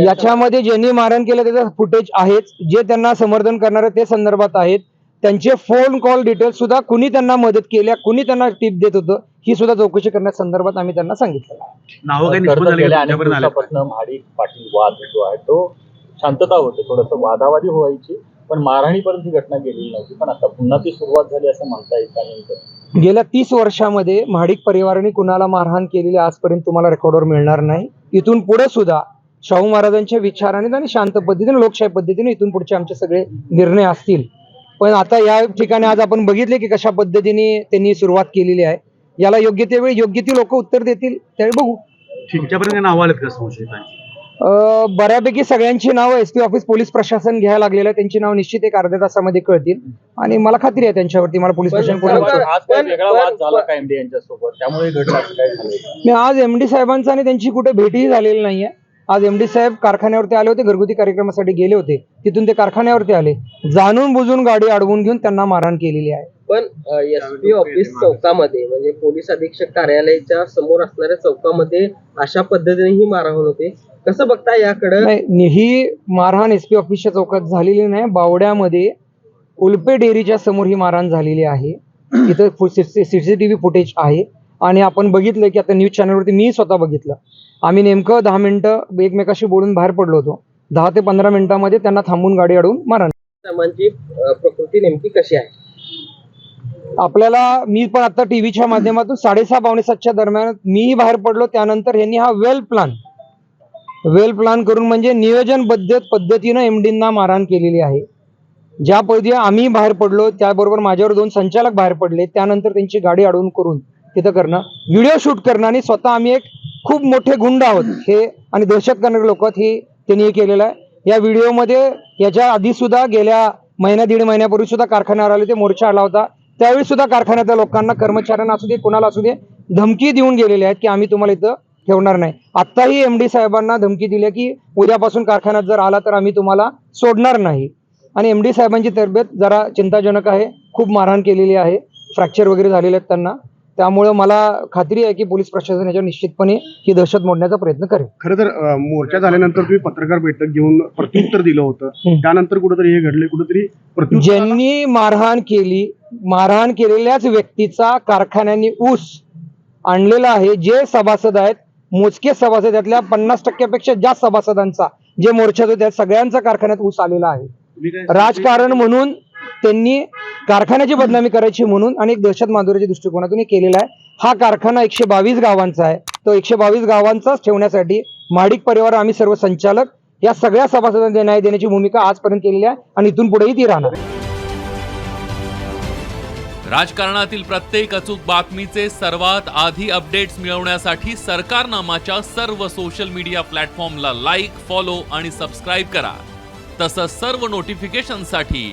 याच्यामध्ये ज्यांनी मारहाण केलं त्याचं फुटेज आहेच. जे त्यांना समर्थन करणारे ते संदर्भात आहेत. त्यांचे फोन कॉल डिटेल्स सुद्धा कुणी त्यांना मदत केल्या कुणी त्यांना टिप देत होतं ही सुद्धा चौकशी करण्याच्या संदर्भात आम्ही त्यांना सांगितलं महाडिक पाटील वाद जो आहे तो शांतता होते. थोडस वादावादी व्हायची पण मारहाणीपर्यंत ही घटना गेलेली नव्हती. पण आता पुन्हा ती सुरुवात झाली असं म्हणता येईल गेल्या तीस वर्षामध्ये महाडिक परिवाराने कुणाला मारहाण केलेली आजपर्यंत तुम्हाला रेकॉर्डवर मिळणार नाही. इथून पुढे सुद्धा शाहू महाराजांच्या विचाराने आणि शांत पद्धतीने लोकशाही पद्धतीने इथून पुढचे आमचे सगळे निर्णय असतील. पण आता या ठिकाणी आज आपण बघितले की कशा पद्धतीने त्यांनी सुरुवात केलेली आहे. याला योग्य त्या वेळी योग्य ती लोक उत्तर देतील त्यावेळी बघू. नावं आलेत का संशयितांची? बऱ्यापैकी सगळ्यांची नावं एस पी ऑफिस पोलीस प्रशासन घ्यायला लागलेलं आहे. त्यांची नाव निश्चित एक अर्ध्या तासामध्ये कळतील. आणि मला खात्री आहे त्यांच्यावरती मला पोलीस ही मी आज एमडी साहेबांचा आणि त्यांची कुठे भेटही झालेली नाहीये. आज एमडी साहेब कारखान्यावरती आले होते घरगुती कार्यक्रमासाठी गेले होते तिथून ते कारखान्यावरती आले जाणून बुजून गाडी अडवून घेऊन त्यांना मारहाण केलेली आहे पण एस पी ऑफिस चौकामध्ये म्हणजे पोलीस अधीक्षक कार्यालयाच्या समोर असणाऱ्या चौकामध्ये अशा पद्धतीने ही मारहाण होते कसं बघता याकडं ही मारहाण एस पी ऑफिसच्या चौकात झालेली नाही बावड्यामध्ये उल्पे डेअरीच्या समोर ही मारहाण झालेली आहे तिथं सीसीटीव्ही फुटेज आहे आणि आपण बघितलं की आता न्यूज चॅनलवरती मी स्वतः बघितलं. आम्ही नेमकं दहा मिनिटं एकमेकाशी बोलून बाहेर पडलो होतो. दहा ते पंधरा मिनिटांमध्ये त्यांना थांबून गाडी अडवून अं, प्रकृती नेमकी कशी आहे? आपल्याला मी पण आता टीव्हीच्या माध्यमातून साडेसहा पावणे सातच्या दरम्यान मीही बाहेर पडलो. त्यानंतर यांनी हा वेल प्लान वेल प्लान करून म्हणजे नियोजनबद्ध पद्धतीनं एमडींना मारहाण केलेली आहे. ज्या पद्धतीने आम्ही बाहेर पडलो त्याबरोबर माझ्यावर दोन संचालक बाहेर पडले. त्यानंतर त्यांची गाडी अडवून करून तिथं करणं. व्हिडिओ शूट करणं आणि स्वतः आम्ही एक खूप मोठे गुंड आहोत. हे आणि दहशत करणारे लोक आहेत हे त्यांनी हे केलेलं आहे. या व्हिडिओमध्ये याच्या आधी सुद्धा गेल्या महिन्या दीड महिन्यापूर्वी सुद्धा कारखान्यावर आले ते मोर्चा आला होता. त्यावेळी सुद्धा कारखान्यातल्या लोकांना कर्मचाऱ्यांना असू दे कोणाला असू दे धमकी देऊन गेलेले आहेत की आम्ही तुम्हाला इथं ठेवणार नाही. आत्ताही एम डी साहेबांना धमकी दिली की उद्यापासून कारखान्यात जर आला तर आम्ही तुम्हाला सोडणार नाही. आणि एम डी साहेबांची तब्येत जरा चिंताजनक आहे खूप मारहाण केलेली आहे. फ्रॅक्चर वगैरे झालेले आहेत त्यांना. त्यामुळं मला खात्री आहे की पोलीस प्रशासन याच्यावर निश्चितपणे ही दहशत मोडण्याचा प्रयत्न करेल. खरं तर अं, मोर्चा झाल्यानंतर तुम्ही पत्रकार बैठक घेऊन प्रत्युत्तर दिलं होतं. त्यानंतर कुठेतरी हे घडले कुठेतरी प्रत्युत्तर ज्यांनी मारहाण केली मारहाण केलेल्याच व्यक्तीचा कारखान्यांनी ऊस आणलेला आहे जे सभासद आहेत मोजके सभासद त्यातल्या पन्नास टक्क्यापेक्षा जास्त सभासदांचा जे मोर्चात होते त्या सगळ्यांचा कारखान्यात ऊस आलेला आहे. तुम्ही काय- राजकारण म्हणून त्यांनी कारखान्याची बदनामी करायची म्हणून आणि एक दहशत माधुर्याच्या दृष्टिकोनातून केलेला आहे. हा कारखाना एकशे बावीस गावांचा आहे. तो एकशे बावीस गावांचाच ठेवण्यासाठी माडिक परिवार आम्ही सर्व संचालक या सगळ्या सभासदांना न्याय देण्याची भूमिका आजपर्यंत केलेली आहे आणि इथून पुढेही ती राहणार राजकारणातील प्रत्येक अचूक बातमीचे सर्वात आधी अपडेट्स मिळवण्यासाठी सरकारनामाच्या सर्व सोशल मीडिया प्लॅटफॉर्मला लाईक फॉलो आणि सबस्क्राईब करा. तसंच सर्व नोटिफिकेशनसाठी